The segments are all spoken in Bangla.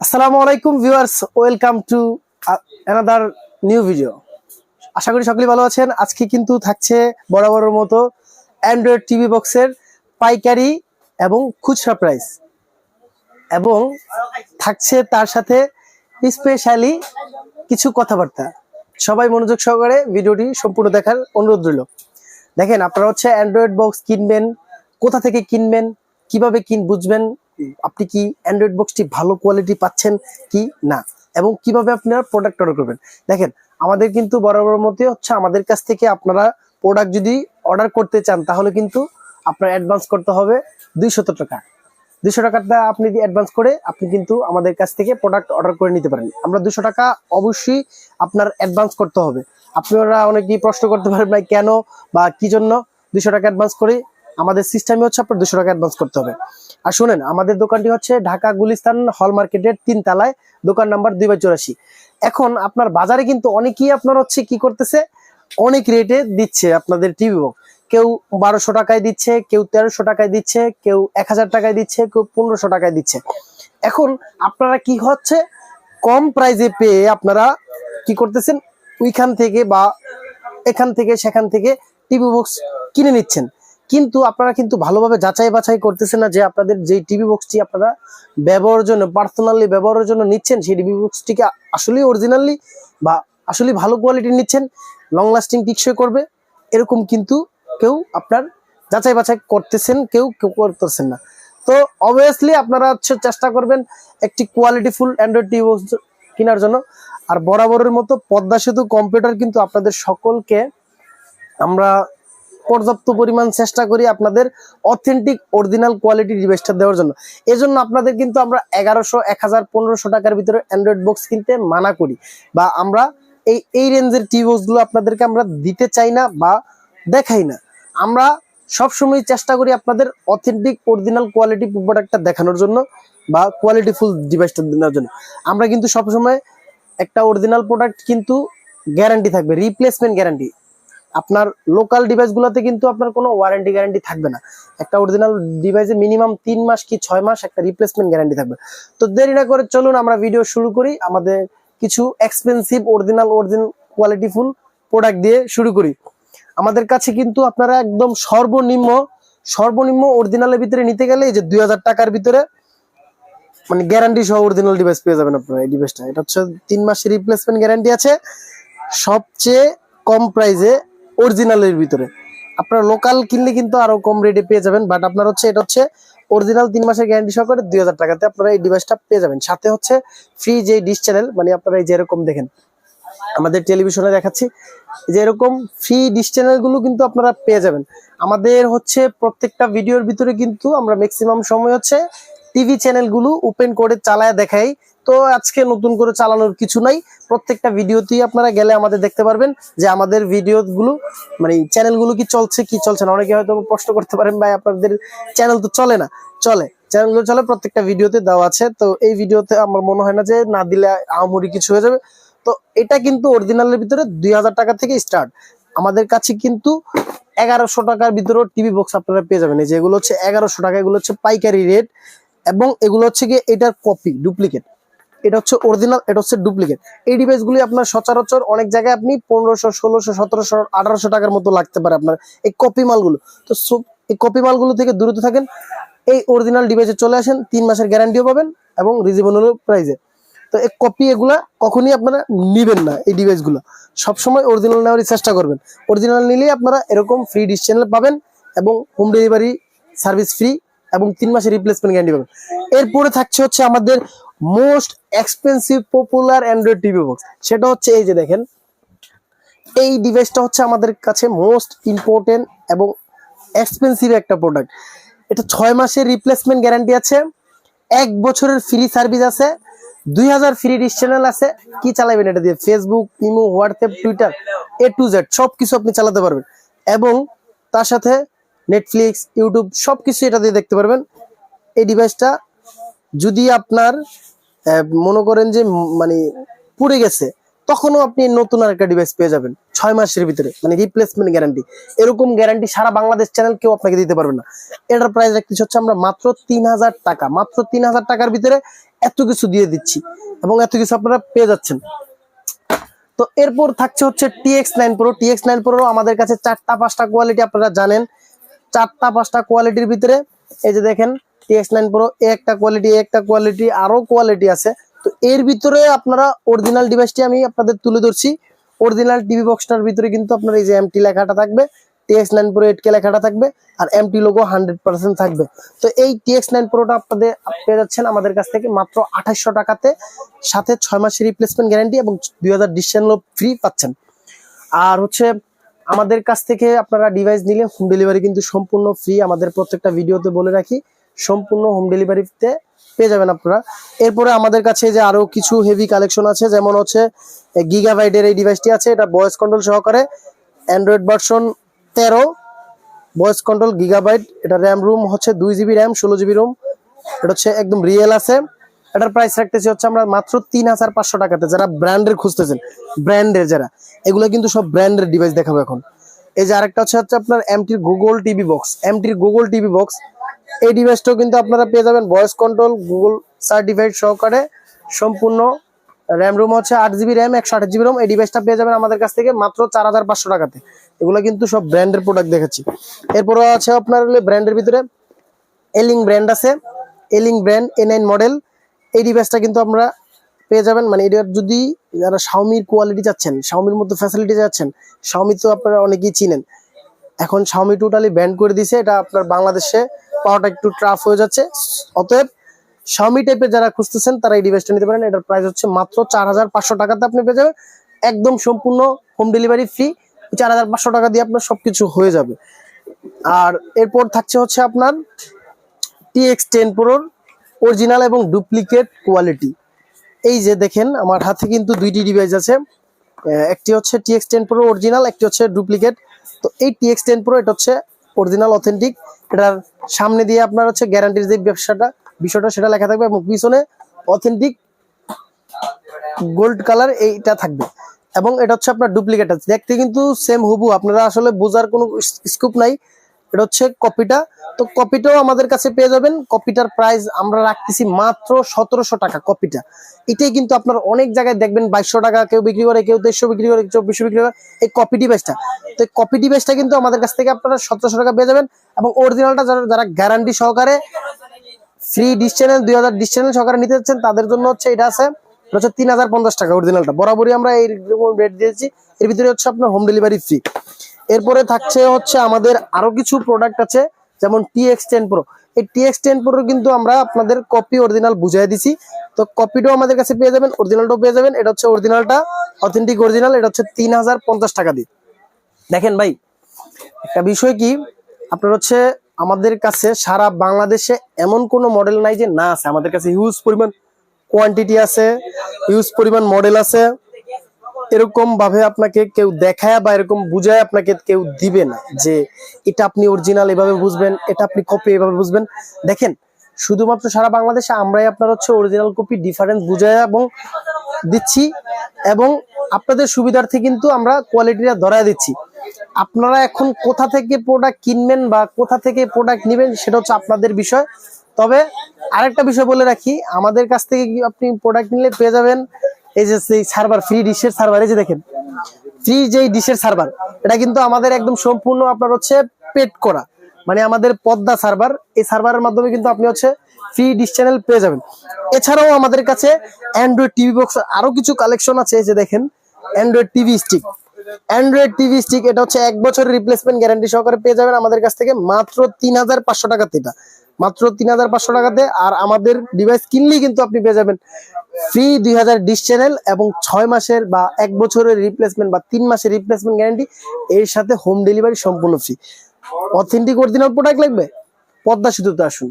আসসালামু আলাইকুম viewers, welcome to another new video আশা করি সকলেই ভালো আছেন। আজকে কিন্তু থাকছে বরাবরের মতো অ্যান্ড্রয়েড টিভি বক্সের পাইকারি এবং খুচরা প্রাইস এবং থাকছে তার সাথে স্পেশালি কিছু কথাবার্তা। সবাই মনোযোগ সহকারে ভিডিওটি সম্পূর্ণ দেখার অনুরোধ রইল। দেখেন, আপনারা হচ্ছে অ্যান্ড্রয়েড বক্স কিনবেন, কোথা থেকে কিনবেন, কীভাবে কিন, বুঝবেন আপনি কি অ্যান্ড্রয়েড বক্সটি ভালো কোয়ালিটি পাচ্ছেন কি না? এবং কীভাবে আপনারা প্রোডাক্ট অর্ডার করবেন? দেখেন, আমাদের কিন্তু বরাবর মতে হচ্ছে আমাদের কাছ থেকে আপনারা প্রোডাক্ট যদি অর্ডার করতে চান, তাহলে কিন্তু আপনার অ্যাডভান্স করতে হবে দুইশত টাকা। দুশো টাকাটা আপনি অ্যাডভান্স করে, আপনি কিন্তু আমাদের কাছ থেকে প্রোডাক্ট অর্ডার করে নিতে পারেন। আমরা দুশো টাকা অবশ্যই আপনার অ্যাডভান্স করতে হবে। আপনারা অনেকেই প্রশ্ন করতে পারেন, ভাই, কেন বা কি জন্য দুশো টাকা অ্যাডভান্স করে? আমাদের সিস্টেমে হচ্ছে আপনার দুশো টাকা অ্যাডভান্স করতে হবে। আর শোনেন, আমাদের দোকানটি হচ্ছে ঢাকা গুলিস্তান হল মার্কেটের তিন তলায় দোকান নাম্বার দুই বাই চৌরাশি। এখন আপনার বাজারে কিন্তু অনেকেই আপনার হচ্ছে কি করতেছে? অনেক রেটে দিচ্ছে আপনাদের টিভি বক্স কেউ বারোশো টাকায় দিচ্ছে, কেউ তেরোশো টাকায় দিচ্ছে, কেউ এক হাজার টাকায় দিচ্ছে, কেউ পনেরোশো টাকায় দিচ্ছে। এখন আপনারা কি হচ্ছে? কম প্রাইজে পেয়ে আপনারা কি করতেছেন? ওইখান থেকে বা এখান থেকে, সেখান থেকে টিভি বক্স কিনে নিচ্ছেন। কিন্তু আপনারা কিন্তু ভালোভাবে যাচাই বাছাই করতেছেন না যে আপনাদের যে টিভি বক্সটি আপনারা ব্যবহারের জন্য পার্সোনালি ব্যবহারের জন্য নিচ্ছেন, সেই টিভি বক্সটিকে আসলেই অরিজিনালি বা আসলে ভালো কোয়ালিটির নিচ্ছেন লং লাস্টিং টিকসই করবে, এরকম কিন্তু কেউ আপনার যাচাই বাছাই করতেছেন, কেউ কেউ করতেছেন না। তো অবভিয়াসলি আপনারা হচ্ছে চেষ্টা করবেন একটি কোয়ালিটিফুল অ্যান্ড্রয়েড টিভি বক্স কেনার জন্য। আর বরাবরের মতো পদ্মা সেতু কম্পিউটার কিন্তু আপনাদের সকলকে আমরা পর্যাপ্ত পরিমাণ চেষ্টা করি আপনাদের অথেন্টিক অরিজিনাল কোয়ালিটি ডিভাইসটা দেওয়ার জন্য। এজন্য আপনাদের কিন্তু আমরা এগারোশো, এক হাজার, পনেরোশো টাকার ভিতরে অ্যান্ড্রয়েড বক্স কিনতে মানা করি বা আমরা এই এই রেঞ্জের টিভি বক্সগুলো আপনাদেরকে আমরা দিতে চাই না বা দেখাই না। আমরা সবসময় চেষ্টা করি আপনাদের অথেন্টিক অরিজিনাল কোয়ালিটি প্রোডাক্টটা দেখানোর জন্য বা কোয়ালিটি ফুল ডিভাইসটা দেওয়ার জন্য। আমরা কিন্তু সবসময় একটা অরিজিনাল প্রোডাক্ট কিন্তু গ্যারান্টি থাকবে রিপ্লেসমেন্ট গ্যারান্টি আপনার লোকাল ডিভাইসগুলোতে কিন্তু আপনার কোনো ওয়ারেন্টি গ্যারান্টি থাকবে না। একটা অরিজিনাল ডিভাইসে মিনিমাম তিন মাস কি ছয় মাস একটা রিপ্লেসমেন্ট গ্যারান্টি থাকবে। তো দেরি না করে চলুন আমরা ভিডিও শুরু করি, আমাদের কিছু expensive original original qualityful product দিয়ে শুরু করি। আমাদের কাছে কিন্তু আপনারা একদম সর্বনিম্ন সর্বনিম্ন অরিজিনালের ভিতরে নিতে গেলে এই যে দুই হাজার টাকার ভিতরে মানে গ্যারান্টি সহ অরিজিনাল ডিভাইস পেয়ে যাবেন আপনারা এই ডিভাইসটা এটা হচ্ছে তিন মাসের রিপ্লেসমেন্ট গ্যারান্টি আছে। সবচেয়ে কম প্রাইসে অরিজিনালের ভিতরে। আপনারা লোকাল কিনলে কিন্তু আরও কম রেটে পেয়ে যাবেন বাট আপনার হচ্ছে, এটা হচ্ছে অরিজিনাল তিন মাসের গ্যারান্টি সহকারে দুই হাজার টাকাতে আপনারা এই ডিভাইসটা পেয়ে যাবেন। সাথে হচ্ছে ফ্রি যে ডিশ চ্যানেল মানে আপনারা এই যে এরকম দেখেন, আমাদের টেলিভিশনে দেখাচ্ছি যে এরকম ফ্রি ডিশ চ্যানেলগুলো কিন্তু আপনারা পেয়ে যাবেন। আমাদের হচ্ছে প্রত্যেকটা ভিডিওর ভিতরে কিন্তু আমরা ম্যাক্সিমাম সময় হচ্ছে টিভি চ্যানেলগুলো ওপেন করে চালায় দেখাই। তো আজকে নতুন করে চালানোর কিছু নাই। প্রত্যেকটা ভিডিওতেই আপনারা গেলে আমাদের দেখতে পারবেন যে আমাদের ভিডিওগুলো মানে চ্যানেলগুলো কি চলছে কি চলছে না। অনেকে হয়তো প্রশ্ন করতে পারেন, ভাই, আপনাদের চ্যানেল তো চলে না। চলে। চ্যানেলগুলো চলে, প্রত্যেকটা ভিডিওতে দেওয়া আছে। তো এই ভিডিওতে আমার মনে হয় না যে না দিলে আহামরি কিছু হয়ে যাবে। তো এটা কিন্তু অরিজিনালের ভিতরে দুই হাজার টাকা থেকে স্টার্ট। আমাদের কাছে কিন্তু এগারোশো টাকার ভিতরে টিভি বক্স আপনারা পেয়ে যাবেন। এই যে এগুলো হচ্ছে এগারোশো টাকা, এগুলো হচ্ছে পাইকারি রেট। এবং এগুলো হচ্ছে গিয়ে এটার কপি ডুপ্লিকেট এটা হচ্ছে অরিজিনাল এটা হচ্ছে ডুপ্লিকেট এই ডিভাইসগুলি আপনার সচরাচর অনেক জায়গায় আপনি পনেরোশো, ষোলোশো, সতেরোশো, আঠারোশো টাকার মতো লাগতে পারে আপনার। এই কপি মালগুলো। তো এই কপি মালগুলো থেকে দূরত থাকেন, এই অরিজিনাল ডিভাইসে চলে আসেন, তিন মাসের গ্যারান্টিও পাবেন এবং রিজনেবল প্রাইসে তো এই কপি এগুলা কখনই আপনারা নিবেন না, এই ডিভাইসগুলো সবসময় অরিজিনাল নেওয়ারই চেষ্টা করবেন। অরিজিনাল নিলেই আপনারা এরকম ফ্রি ডিস চ্যানেল পাবেন এবং হোম ডেলিভারি সার্ভিস ফ্রি এবং তিন মাসের রিপ্লেসমেন্ট গ্যারান্টি পাবেন। এরপরে থাকছে হচ্ছে আমাদের most expensive popular Android TV box সেটা হচ্ছে এই যে দেখেন, এই ডিভাইসটা হচ্ছে আমাদের কাছে মোস্ট ইম্পর্টেন্ট এবং এক্সপেন্সিভ একটা প্রোডাক্ট এটা ছয় মাসের রিপ্লেসমেন্ট গ্যারান্টি আছে, এক বছরের ফ্রি সার্ভিস আছে, দুই হাজার ফ্রি ডিস চ্যানেল আছে। কি চালাবেন এটা দিয়ে? Facebook imo WhatsApp Twitter A to Z সব কিছু আপনি চালাতে পারবেন। এবং তার সাথে নেটফ্লিক্স ইউটিউব সব কিছু এটা দিয়ে দেখতে পারবেন। এই ডিভাইসটা যদি আপনার মনে করেন যে মানে পুড়ে গেছে, তখনও আপনি নতুন আর একটা ডিভাইস পেয়ে যাবেন, ছয় মাসের ভিতরে মানে রিপ্লেসমেন্ট গ্যারান্টি এরকম গ্যারান্টি সারা বাংলাদেশ চ্যানেল কেউ আপনাকে দিতে পারবে না। এটার প্রাইস রাখতেছি হচ্ছে আমরা মাত্র তিন হাজার টাকা, মাত্র তিন হাজার টাকার ভিতরে এত কিছু দিয়ে দিচ্ছি এবং এত কিছু আপনারা পেয়ে যাচ্ছেন। তো এরপর থাকছে হচ্ছে TX nine pro TX nine pro আমাদের কাছে চারটা পাঁচটা কোয়ালিটি আপনারা জানেন। চারটা, পাঁচটা কোয়ালিটির ভিতরে, এই যে দেখেন টিএক্স নাইন প্রো একটা কোয়ালিটি একটা কোয়ালিটি আরও কোয়ালিটি আছে। তো এর ভিতরে আপনারা অরিজিনাল ডিভাইসটি আমি আপনাদের তুলে ধরছি। অরিজিনাল টিভি বক্সটার ভিতরে কিন্তু আপনার এই যে এমটি লেখাটা থাকবে TX nine pro eight K লেখাটা থাকবে, আর এমটি লোগো হান্ড্রেড পার্সেন্ট থাকবে। তো এই টিএক্স নাইন প্রোটা আপনাদের পেয়ে যাচ্ছেন আমাদের কাছ থেকে মাত্র আঠাশশো টাকাতে, সাথে ছয় মাসের রিপ্লেসমেন্ট গ্যারান্টি এবং দুই হাজার ডিসেন্ট ফ্রি পাচ্ছেন। আর হচ্ছে আমাদের কাছ থেকে আপনারা ডিভাইস নিলে হোম ডেলিভারি কিন্তু সম্পূর্ণ ফ্রি আমাদের প্রত্যেকটা ভিডিওতে বলে রাখি, সম্পূর্ণ হোম ডেলিভারিতে পেয়ে যাবেন আপনারা। এরপরে আমাদের কাছে যে আরও কিছু হেভি কালেকশন আছে, যেমন হচ্ছে গিগাবাইটের এই ডিভাইসটি আছে, এটা ভয়েস কন্ট্রোল সহকারে অ্যান্ড্রয়েড ভার্সন তেরো ভয়েস কন্ট্রোল গিগাবাইট এটা র্যাম রুম হচ্ছে দুই জিবি র্যাম ষোলো জিবি রুম এটা হচ্ছে একদম রিয়েল আছে। এটার প্রাইস রাখতেছি হচ্ছে আমরা মাত্র তিন হাজার পাঁচশো টাকাতে, যারা ব্র্যান্ডের খুঁজতেছেন ব্র্যান্ডের যারা, এগুলো কিন্তু সব ব্র্যান্ডের ডিভাইস দেখাবো এখন। এই যে আরেকটা হচ্ছে হচ্ছে আপনার এমটির গুগল টিভি বক্স এমটির গুগল টিভি বক্স এই ডিভাইসটাও কিন্তু আপনারা পেয়ে যাবেন ভয়েস কন্ট্রোল গুগল সার্টিফাইড সহকারে, সম্পূর্ণ র্যাম রুম হচ্ছে আট জিবি র্যাম একশো আট জিবি রোম এই ডিভাইসটা পেয়ে যাবেন আমাদের কাছ থেকে মাত্র চার হাজার পাঁচশো টাকাতে। এগুলো কিন্তু সব ব্র্যান্ডের প্রোডাক্ট দেখাচ্ছি। এরপরে আছে আপনার ব্র্যান্ডের ভিতরে এলিং ব্র্যান্ড আছে এলিং ব্র্যান্ড এ নাইন মডেল এই ডিভাইসটা কিন্তু আমরা পেয়ে যাবেন। মানে এটার যদি যারা শাওমির কোয়ালিটি চাচ্ছেন শাওমির মতো ফ্যাসিলিটি চাচ্ছেন শাওমি তো আপনারা অনেকেই চিনেন। এখন শাওমি টোটালি ব্যান করে দিছে এটা আপনার বাংলাদেশে পাওয়াটা একটু ট্রাফ হয়ে যাচ্ছে। অতএব শাওমি টাইপের যারা খুঁজতেছেন, তারা এই ডিভাইসটা নিতে পারেন। এটার প্রাইস হচ্ছে মাত্র চার হাজার পাঁচশো টাকাতে আপনি পেয়ে যাবেন। একদম সম্পূর্ণ হোম ডেলিভারি ফ্রি চার হাজার পাঁচশো টাকা দিয়ে আপনার সবকিছু হয়ে যাবে। আর এরপর থাকছে হচ্ছে আপনার টিএক্স টেন প্রোর অরিজিনাল এবং ডুপ্লিকেট কোয়ালিটি। এই যে দেখেন, আমার হাতে কিন্তু দুইটি ডিভাইস আছে। একটি হচ্ছে টিএক্স টেন প্রো অরিজিনাল একটি হচ্ছে ডুপ্লিকেট তো এই টিএক্স টেন প্রো এটা হচ্ছে অরিজিনাল অথেন্টিক এটার সামনে দিয়ে আপনার হচ্ছে গ্যারান্টির যে ব্যবসাটা, বিষয়টা সেটা লেখা থাকবে এবং পিছনে অথেন্টিক গোল্ড কালার এইটা থাকবে। এবং এটা হচ্ছে আপনার ডুপ্লিকেট আছে। দেখতে কিন্তু সেম হুবু আপনারা আসলে বোঝার কোনো স্কোপ নাই। এটা হচ্ছে কপিটা। তো কপিটাও আমাদের কাছে পেয়ে যাবেন। কপিটার প্রাইস আমরা রাখতেছি মাত্র সতেরোশো টাকা কপিটা। এটাই কিন্তু আপনার অনেক জায়গায় দেখবেন, বাইশশো টাকা কেউ বিক্রি করে, কেউ দেড়শো বিক্রি করে চব্বিশশো বিক্রি করে। এই কপি ডিভাইসটা তো এই কপি ডিভাইসটা কিন্তু আমাদের কাছ থেকে আপনারা সতেরোশো টাকা পেয়ে যাবেন এবং অরিজিনালটা যারা যারা গ্যারান্টি সহকারে ফ্রি ডিশ চ্যানেল দুই হাজার ডিশ চ্যানেল সহকারে নিতে যাচ্ছেন, তাদের জন্য হচ্ছে এটা আছে হচ্ছে তিন হাজার পঞ্চাশ টাকা অরিজিনালটা বরাবরই আমরা এই রেট দিয়েছি। এর ভিতরে হচ্ছে আপনার হোম ডেলিভারি ফ্রি এরপরে থাকছে হচ্ছে আমাদের আরও কিছু প্রোডাক্ট আছে, যেমন টিএক্স টেন প্রো এই টিএক্স টেন প্রো কিন্তু আমরা আপনাদের কপি অরিজিনাল বুঝাই দিছি। তো কপিটাও আমাদের কাছে পেয়ে যাবেন অরিজিনালটাও পেয়ে যাবেন। এটা হচ্ছে অরিজিনালটা অথেন্টিক অরিজিনাল এটা হচ্ছে তিন হাজার পঞ্চাশ টাকা দিয়ে। দেখেন ভাই, একটা বিষয় কি, আপনার হচ্ছে আমাদের কাছে সারা বাংলাদেশে এমন কোনো মডেল নাই যে না আছে। আমাদের কাছে হিউজ পরিমাণ কোয়ান্টিটি আছে হিউজ পরিমাণ মডেল আছে। এরকম ভাবে আপনাকে কেউ দেখায় বা এরকম বুঝায় আপনাকে কেউ দিবে না যে এটা আপনি অরিজিনাল এভাবে বুঝবেন, এটা আপনি কপি এভাবে বুঝবেন। দেখেন, শুধুমাত্র সারা বাংলাদেশে আমরাই আপনার হচ্ছে অরিজিনাল কপি ডিফারেন্স বুঝায় এবং দিচ্ছি এবং আপনাদের সুবিধার্থে কিন্তু আমরা কোয়ালিটিটা ধরায় দিচ্ছি। আপনারা এখন কোথা থেকে প্রোডাক্ট কিনবেন বা কোথা থেকে প্রোডাক্ট নেবেন সেটা হচ্ছে আপনাদের বিষয়। তবে আরেকটা বিষয় বলে রাখি, আমাদের কাছ থেকে আপনি প্রোডাক্ট নিলে পেয়ে যাবেন? এই যে সেই সার্ভার ফ্রি ডিশের সার্ভার এই যে দেখেন ফ্রি যেই ডিশের সার্ভার এটা কিন্তু আমাদের একদম সম্পূর্ণ আপনার হচ্ছে পেট করা। মানে আমাদের পদ্মা সার্ভার এই সার্ভারের মাধ্যমে কিন্তু আপনি হচ্ছে ফ্রি ডিশ চ্যানেল পেয়ে যাবেন। এছাড়াও আমাদের কাছে অ্যান্ড্রয়েড টিভি বক্স আরও কিছু কালেকশন আছে যে দেখেন Android TV stick Android TV stick এটা হচ্ছে এক বছরের রিপ্লেসমেন্ট গ্যারান্টি সহকারে পেয়ে যাবেন আমাদের কাছ থেকে মাত্র তিন হাজার পাঁচশো টাকাতে এটা। মাত্র তিন হাজার পাঁচশো টাকাতে, আর আমাদের ডিভাইস কিনলেই কিন্তু আপনি পেয়ে যাবেন ফ্রি দুই হাজার ডিশ চ্যানেল এবং ছয় মাসের বা এক বছরের রিপ্লেসমেন্ট বা তিন মাসের রিপ্লেসমেন্ট গ্যারান্টি এর সাথে হোম ডেলিভারি সম্পূর্ণ ফ্রি অথেন্টিক অরিজিনাল প্রোডাক্ট লাগবে? পদ্মা সেতুতে আসুন।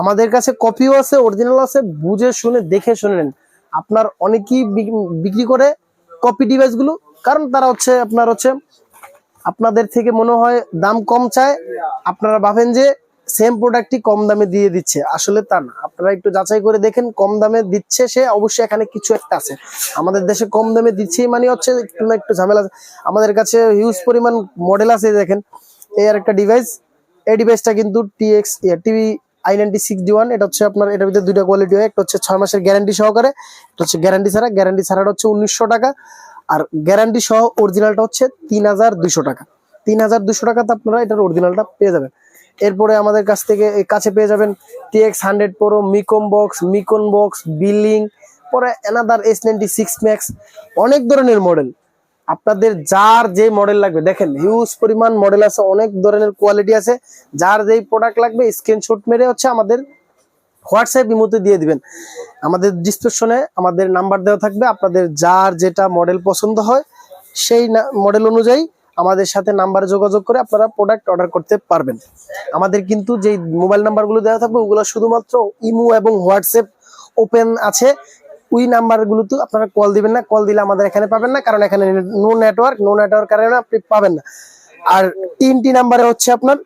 আমাদের কাছে কপিও আছে অরিজিনাল আছে, বুঝে শুনে দেখে শুনে নেন। আপনার অনেকেই বিক্রি করে কপি ডিভাইসগুলো কারণ তারা হচ্ছে আপনার হচ্ছে, আপনাদের থেকে মনে হয় দাম কম চায়। আপনারা ভাবেন যে সেম প্রোডাক্টটি কম দামে দিয়ে দিচ্ছে। আসলে তা না। আপনারা একটু যাচাই করে দেখেন, কম দামে দিচ্ছে সে, অবশ্যই এখানে কিছু একটা আছে। আমাদের দেশে কম দামে দিচ্ছে মানে হচ্ছে একটু না একটু ঝামেলা। আমাদের কাছে হিউজ পরিমাণ মডেল আছে, দেখেন। এই আর একটা ডিভাইস এই ডিভাইসটা কিন্তু TX TV I ninety six D one এটা হচ্ছে আপনার, এটার ভিতরে দুইটা কোয়ালিটি হয়। একটা হচ্ছে ছয় মাসের গ্যারান্টি সহকারে এটা হচ্ছে গ্যারান্টি ছাড়া। গ্যারান্টি ছাড়াটা হচ্ছে উনিশশো টাকা। আর গ্যারান্টি সহ অরিজিনালটা হচ্ছে তিন হাজার দুশো টাকা। তিন হাজার দুশো টাকাতে আপনারা এটার অরিজিনালটা পেয়ে যাবেন। এরপরে আমাদের কাছ থেকে কাছে পেয়ে যাবেন টিএক্স হান্ড্রেড প্রো মিকম বক্স মিকন বক্স বিলিং পরে another S ninety six max অনেক ধরনের মডেল আপনাদের যার যে মডেল লাগবে, দেখেন হিউজ পরিমাণ মডেল আছে, অনেক ধরনের কোয়ালিটি আছে। যার যেই প্রোডাক্ট লাগবে স্ক্রিনশট মেরে হচ্ছে আমাদের হোয়াটসঅ্যাপ ইমোতে দিয়ে দিবেন। আমাদের ডিসক্রিপশনে আমাদের নাম্বার দেওয়া থাকবে। আপনাদের যার যেটা মডেল পছন্দ হয়, সেই মডেল অনুযায়ী আমাদের সাথে নাম্বারে যোগাযোগ করে আপনারা প্রোডাক্ট অর্ডার করতে পারবেন। আমাদের কিন্তু যেই মোবাইল নাম্বারগুলো দেওয়া থাকবে, ওগুলো শুধুমাত্র ইমো এবং হোয়াটসঅ্যাপ ওপেন আছে। ওই নাম্বারগুলোতে আপনারা কল দিবেন না। কল দিলে আমাদের এখানে পাবেন না, কারণ এখানে নো নেটওয়ার্ক নো নেটওয়ার্ক কারণে আপনি পাবেন না। আর তিনটি নাম্বারে হচ্ছে আপনার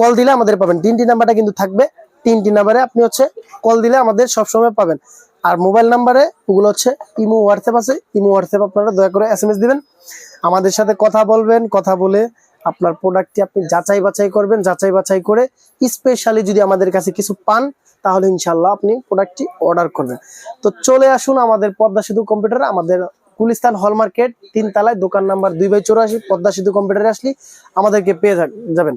কল দিলে আমাদের পাবেন। তিনটি নাম্বারটা কিন্তু থাকবে তিনটি নাম্বারে আপনি হচ্ছে কল দিলে আমাদের সবসময় পাবেন। আর মোবাইল নাম্বারে ওগুলো হচ্ছে ইমো হোয়াটসঅ্যাপ আছে। ইমো হোয়াটসঅ্যাপ আপনারা দয়া করে এস এম এস দিবেন। আমাদের সাথে কথা বলবেন, কথা বলে আপনার প্রোডাক্টটি আপনি যাচাই বাছাই করবেন। যাচাই বাছাই করে স্পেশালি যদি আমাদের কাছে কিছু পান, তাহলে ইনশাল্লাহ আপনি প্রোডাক্টটি অর্ডার করবেন। তো চলে আসুন আমাদের পদ্মা সেতু কম্পিউটার আমাদের গুলিস্তান হল মার্কেট তিন তলায় দোকান নাম্বার দুই বাই চৌরাশি, পদ্মা সেতু কম্পিউটারে আসলে আমাদেরকে পেয়ে যাবেন।